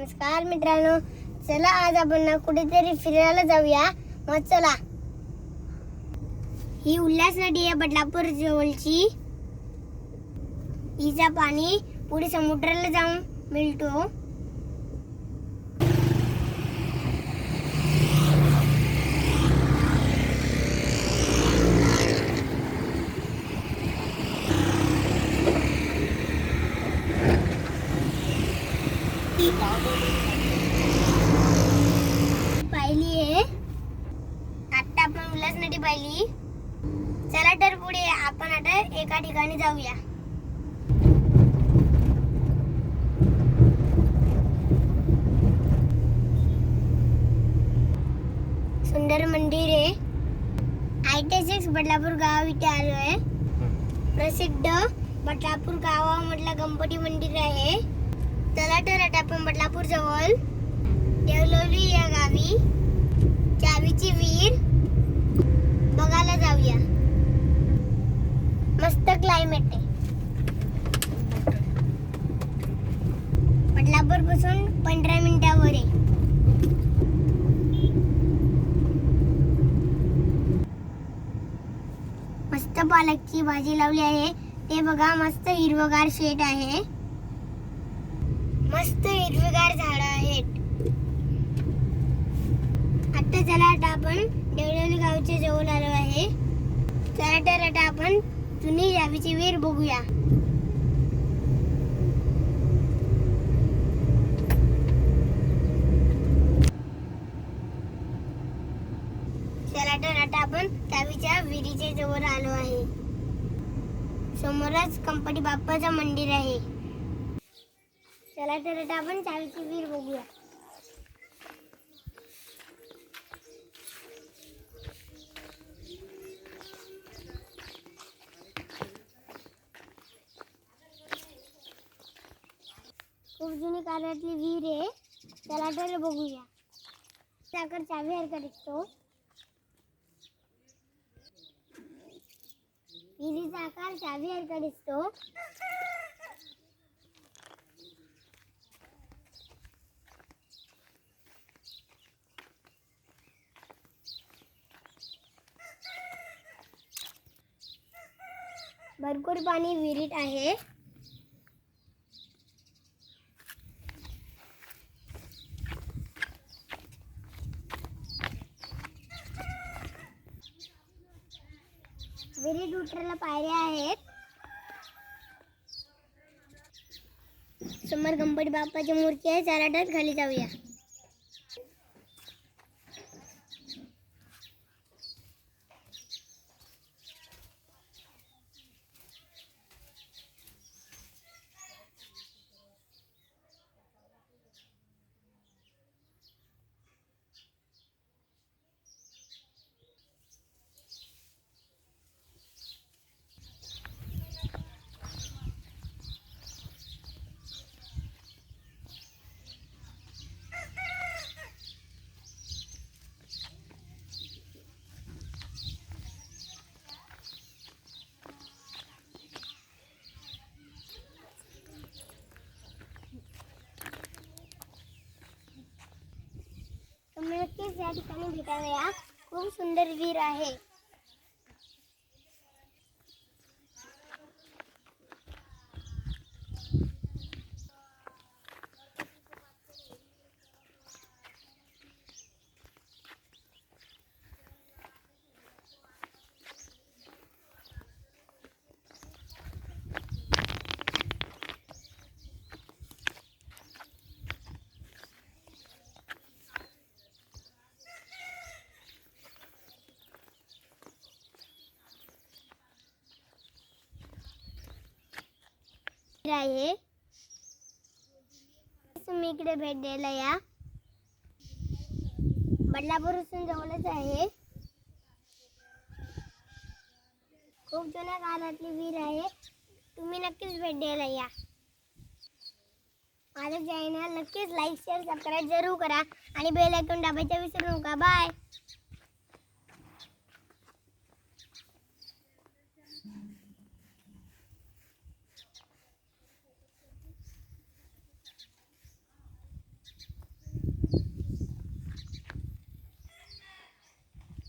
नमस्कार मित्रांनो. चला आज आपण ना कुठेतरी फिरायला जाऊया. मग चला. ही उल्हास नदी आहे बदलापूर जवळची. हिचा पाणी पुढे समुद्राला जाऊन मिळतो. पाहिली आहे. आता आपण उल्हास नदी पाहिली. चला तर पुढे आपण आता एका ठिकाणी जाऊया. सुंदर मंदिर आहे. सिक्स बदलापूर गाव इथे आलो आहे प्रसिद्ध बदलापूर गावामधलं गणपती मंदिर आहे. चला आपण बदलापूर जवळ. देवलोली या गावी. चावीची विहीर. बघायला जाऊया. मस्त क्लायमेट आहे. बदलापूरपासून पंधरा मिनिटावर आहे. मस्त पालकची भाजी लावली आहे. ते बघा मस्त हिरवगार शेत आहे. मस्त हिरवीगार झाड आहेत. आता चला आता आपण देवळवली गावच्या जवळ आलो आहे. चला तर आता आपण जुनी जावीची विहीर बघूया. चला तर आता आपण जावीच्या विहिरीच्या जवळ आलो आहे. समोरच कंपनी बाप्पाचं मंदिर आहे. चला तर आता आपण चावीची वीर बघूया. खूप जुनी काळातली विहीर आहे. चला तर बघूया. साखर चावी हरकत दिसतो. विहिरीचा आकार चावी हरकत दिसतो. भरपूर पाणी विहिरीत आहे. विहिरीत उतरायला पायऱ्या आहेत. समोर गणपती बाप्पाची मूर्ती आहे. चाराटात खाली जाऊया तुम्ही नक्कीच या ठिकाणी भेटाव्या खूप सुंदर वीर आहे. मित्र आहे. तुम्ही इकडे भेट द्यायला या. बदलापूरपासून जवळच आहे. खूप जुन्या काळातली विहीर आहे. तुम्ही नक्कीच भेट द्यायला या. माझं चॅनल नक्कीच लाईक शेअर सबस्क्राईब जरूर करा. आणि बेल ऐकून दाबायचं विसरू नका. बाय